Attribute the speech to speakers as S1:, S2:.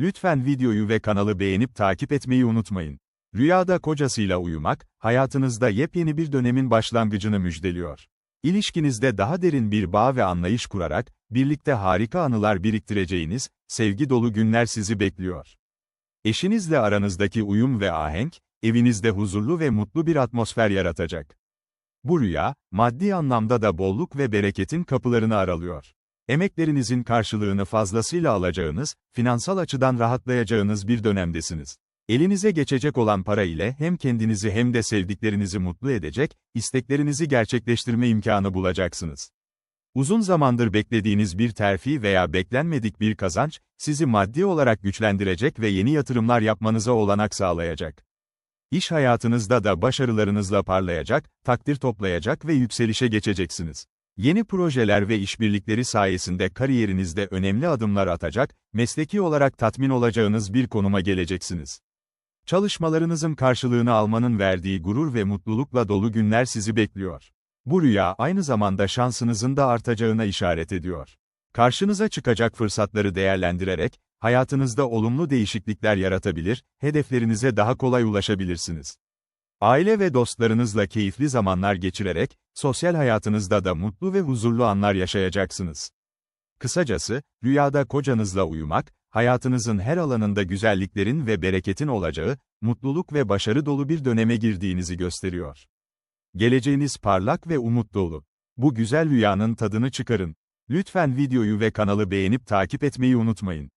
S1: Lütfen videoyu ve kanalı beğenip takip etmeyi unutmayın. Rüyada kocasıyla uyumak, hayatınızda yepyeni bir dönemin başlangıcını müjdeliyor. İlişkinizde daha derin bir bağ ve anlayış kurarak, birlikte harika anılar biriktireceğiniz, sevgi dolu günler sizi bekliyor. Eşinizle aranızdaki uyum ve ahenk, evinizde huzurlu ve mutlu bir atmosfer yaratacak. Bu rüya, maddi anlamda da bolluk ve bereketin kapılarını aralıyor. Emeklerinizin karşılığını fazlasıyla alacağınız, finansal açıdan rahatlayacağınız bir dönemdesiniz. Elinize geçecek olan para ile hem kendinizi hem de sevdiklerinizi mutlu edecek, isteklerinizi gerçekleştirme imkanı bulacaksınız. Uzun zamandır beklediğiniz bir terfi veya beklenmedik bir kazanç, sizi maddi olarak güçlendirecek ve yeni yatırımlar yapmanıza olanak sağlayacak. İş hayatınızda da başarılarınızla parlayacak, takdir toplayacak ve yükselişe geçeceksiniz. Yeni projeler ve işbirlikleri sayesinde kariyerinizde önemli adımlar atacak, mesleki olarak tatmin olacağınız bir konuma geleceksiniz. Çalışmalarınızın karşılığını almanın verdiği gurur ve mutlulukla dolu günler sizi bekliyor. Bu rüya aynı zamanda şansınızın da artacağına işaret ediyor. Karşınıza çıkacak fırsatları değerlendirerek, hayatınızda olumlu değişiklikler yaratabilir, hedeflerinize daha kolay ulaşabilirsiniz. Aile ve dostlarınızla keyifli zamanlar geçirerek, sosyal hayatınızda da mutlu ve huzurlu anlar yaşayacaksınız. Kısacası, rüyada kocanızla uyumak, hayatınızın her alanında güzelliklerin ve bereketin olacağı, mutluluk ve başarı dolu bir döneme girdiğinizi gösteriyor. Geleceğiniz parlak ve umut dolu. Bu güzel rüyanın tadını çıkarın. Lütfen videoyu ve kanalı beğenip takip etmeyi unutmayın.